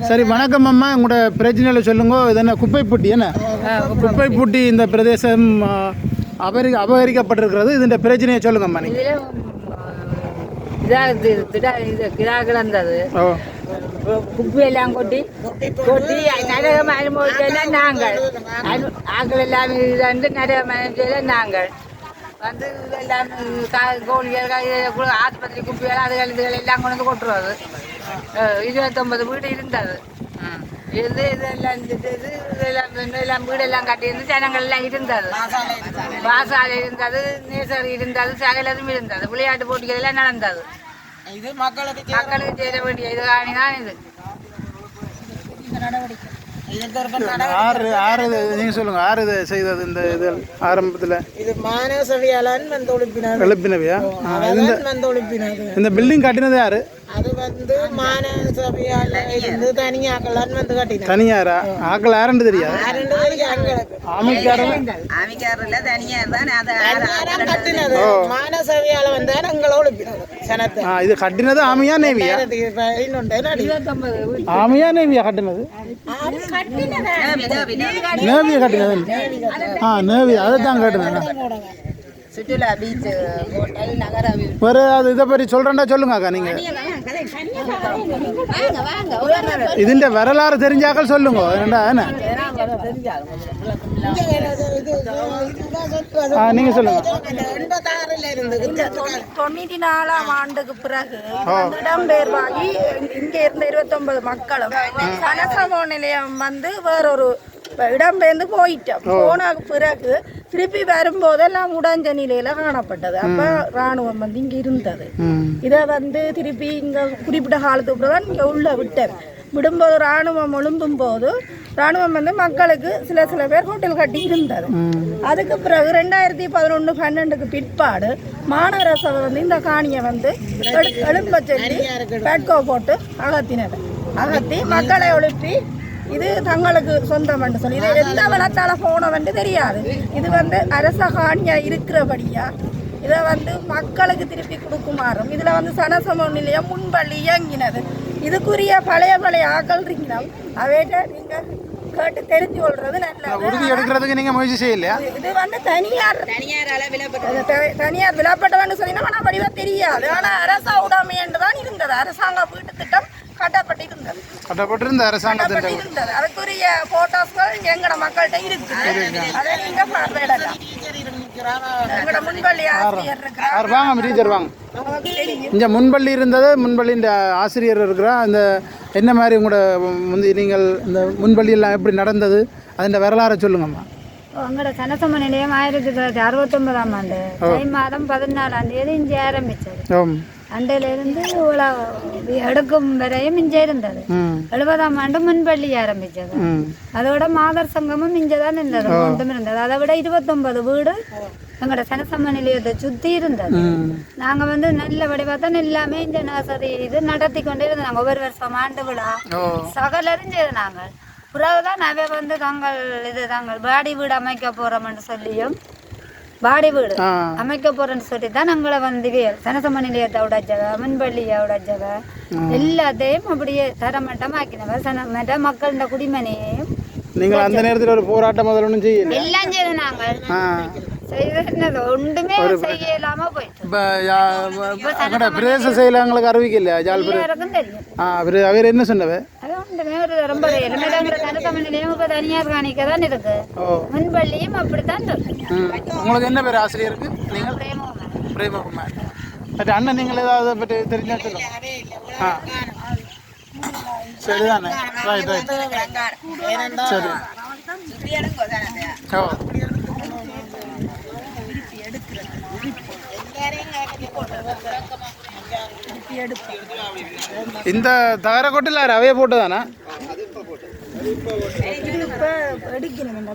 சரி வணக்கம் அம்மா. உங்களோட பிரச்சனைகளை சொல்லுங்க. இது என்ன? குப்பை பூட்டி என்ன குப்பை பூட்டி இந்த பிரதேசம் அபரி அபகரிக்கப்பட்டிருக்கிறது. இந்த பிரச்சனையை நீங்கள் திடா இது கிடா கிடந்தது. குப்பையெல்லாம் கொட்டி கொட்டி நரகம் அனுபவிச்செல்லாம் நாங்கள். ஆக்கள் எல்லாம் இருந்து நரகம் அனுபவிச்செல்லாம் நாங்கள். வந்து எல்லாம் கா- கோழிகள் ஆஸ்பத்திரி குப்பைகள் அதுகள் இதுகள் எல்லாம் கொண்டு வந்து கொட்டுறது. இருபத்தொன்பது வீடு இருந்தது இது இதெல்லாம் இது இது இதெல்லாம் வந்து எல்லாம் வீடெல்லாம் கட்டியிருந்து ஜனங்கள் எல்லாம் இருந்தது வாசாலை இருந்தது நேசர் இருந்தது சகலதும் இருந்தது விளையாட்டு போட்டிகள் எல்லாம் நடந்தது இது மக்களுக்கு மக்களுக்கு சேர வேண்டிய இது ஆறு ஆறு இது நீங்கள் சொல்லுங்கள் ஆறு செய்தது இந்த இது ஆரம்பத்தில் இது மாணவ சபையாளன் வந்து எழுப்பினவையா இந்த பில்டிங் கட்டினது யாரு அது வந்து மாணவ சபையால இருந்து தனியாக்கலான்னு வந்து கட்டினார் தனியாரா? ஆக்கள் யாருன்னு தெரியாது. ரெண்டு பேருக்கு எங்களுக்கு அமைக்காரங்க ஆமிக்காரில் தனியார் தான் அது தனியாரம் கட்டினது. மாணவ சபையால வந்து எங்களை ஒழிப்பினது சனத்தை. ஆ இது கட்டினது ஆமையா நேவியா? இன்னொன்று நடி இருபத்தொன்பது. வீடு ஆமையா நேவியா கட்டினது? நேவியா கட்டினது? ஆ நேவி அதை தான் கட்டினது சுற்றுலா பீச் ஹோட்டல் நகர அபிவிருத்தி வேறு அது இதை பற்றி சொல்கிறேன்டா சொல்லுங்க அக்கா நீங்கள் ഇതിന്റെ வரலாறு தெரிஞ்சாக்கள் சொல்லுங்க என்னடா என்ன ஆ நீங்கள் சொல்லுங்க எண்பத்தாறுல இருந்து தொண்ணூத்தி நாலாம் ஆண்டுக்கு பிறகு வந்து இடம்பெயர்வாகி இங்க இருந்த இருபத்தொன்பது மக்களும் சனசமோ நிலையம் வந்து வேறொரு இடம்பெயர்ந்து போயிட்டோம். போன பிறகு திருப்பி வரும்போதெல்லாம் உடஞ்ச நிலையில காணப்பட்டது. அப்ப ராணுவம் வந்து இங்க இருந்தது. இதை வந்து திருப்பி இங்க குறிப்பிட்ட காலத்துக்கு பிறகு தான் இங்க உள்ள விட்டது. விடும்போது ராணுவம் எழும்பும் போது ராணுவம் வந்து மக்களுக்கு சில சில பேர் ஹோட்டல் கட்டி இருந்தது. அதுக்கு பிறகு ரெண்டாயிரத்தி பதினொன்று பன்னெண்டுக்கு பிற்பாடு மாநகர சபை வந்து இந்த காணியை வந்து எழு- எழும்ப சொல்லி பேட்கோ போட்டு அகத்தினது அகத்தி மக்களை எழுப்பி இது தங்களுக்கு சொந்தம் என்று சொல்லி. இது எந்த வளத்தால போனவென்று தெரியாது. இது வந்து அரச காணியா இருக்கிறபடியா இதை வந்து மக்களுக்கு திருப்பி கொடுக்குமாறும். இதில் வந்து சனசம நிலையம் முன்பள்ளி இயங்கினது. இதுக்குரிய பழைய பழைய ஆக்கள் இருக்கணும் அவைகிட்ட நீங்கள் கேட்டு தெரிஞ்சு கொள்றது நல்லது. உறுதி எடுக்கிறதுக்கு நீங்கள் முயற்சி செய்யலையா? இது வந்து தனியார் தனியார் தனியார் விழாப்பட்டவன்னு சொன்னீங்கன்னா ஆனால் வடிவா தெரியாது. ஆனால் அரச உடைமை என்று தான் இருந்தது. அரசாங்க வீட்டு திட்டம் கட்டப்பட்டிருந்த இருந்தது அதுக்குரிய போட்டோஸ்கள் எங்கட மக்கள்கிட்ட இருக்கு. அதை நீங்க பார்வையிடலாம் எங்கட முன்பள்ளி ஆசிரியர் வாங்க டீச்சர் வாங்க. இங்கே முன்பள்ளி இருந்தது முன்பள்ளியின் ஆசிரியர் இருக்கிறா. அந்த என்ன மாதிரி உங்களோட முந்தி நீங்கள் இந்த முன்பள்ளியெல்லாம் எப்படி நடந்தது? அதிൻ്റെ வரலாறை சொல்லுங்கம்மா. எங்களோட சனசம நிலையம் ஆயிரத்தி தொள்ளாயிரத்தி அறுபத்தொன்பதாம் ஆண்டு தை மாதம் பதினாலாம் தேதி இங்கே ஆரம்பிச்சது. ஓம். அண்டையிலிருந்து உலா- எடுக்கும் வரையும் இங்கே இருந்தது. எழுபதாம் ஆண்டு முன்பள்ளி ஆரம்பிச்சது. அதோட மாதர் சங்கமும் இங்கே தான் இருந்தது ஒன்றும் இருந்தது. அதை விட இருபத்தொன்பது வீடு எங்களோட சனசம நிலையத்தை சுற்றி இருந்தது. நாங்க வந்து நல்ல வடிவாக தான் எல்லாமே இந்த நர்சரி இது நடத்தி கொண்டே இருந்தாங்க ஒவ்வொரு வருஷம் ஆண்டு விழா. சகலரும் செய்து நாங்கள். பிறகுதான் அவை வந்து தாங்கள் இது தாங்கள் பாடி வீடு அமைக்க போறோம்னு சொல்லியும் பாடி வீடு. அமைக்க போறேன்னு சொல்லி தான் நாங்களை வந்து சனசம நிலையத்தை உடைச்சவ மின்பள்ளியை உடைச்சவ எல்லாத்தையும் அப்படியே தரமட்டம் ஆக்கினவ சன மற்ற மக்கள் இந்த குடிமனையையும் நீங்கள் அந்த நேரத்தில் ஒரு போராட்டம் முதல்ல ஒன்றும் செய்யல? எல்லாம் செய்து நாங்கள் பிரதேச அறிவிக்கல ஆ அவர் என்ன சொன்னவ ரொம்ப சனசம நிலையம் இப்போ தனியார் காணிக்க தான் இருக்கு. ஓ. மின்பள்ளியும் அப்படித்தான் உங்களுக்கு என்ன பேர் ஆசிரியருக்கு நீங்கள்? பிரேமகுமார். பட் அண்ணன் நீங்கள் ஏதாவது அதை பற்றி தெரிஞ்சா ஆ. சரிதானே. ரைட் ரைட் சரி. ஓ. இந்த தகர கொட்டில் போட்டுதானா? போட்டு இப்போ எடுக்கணும்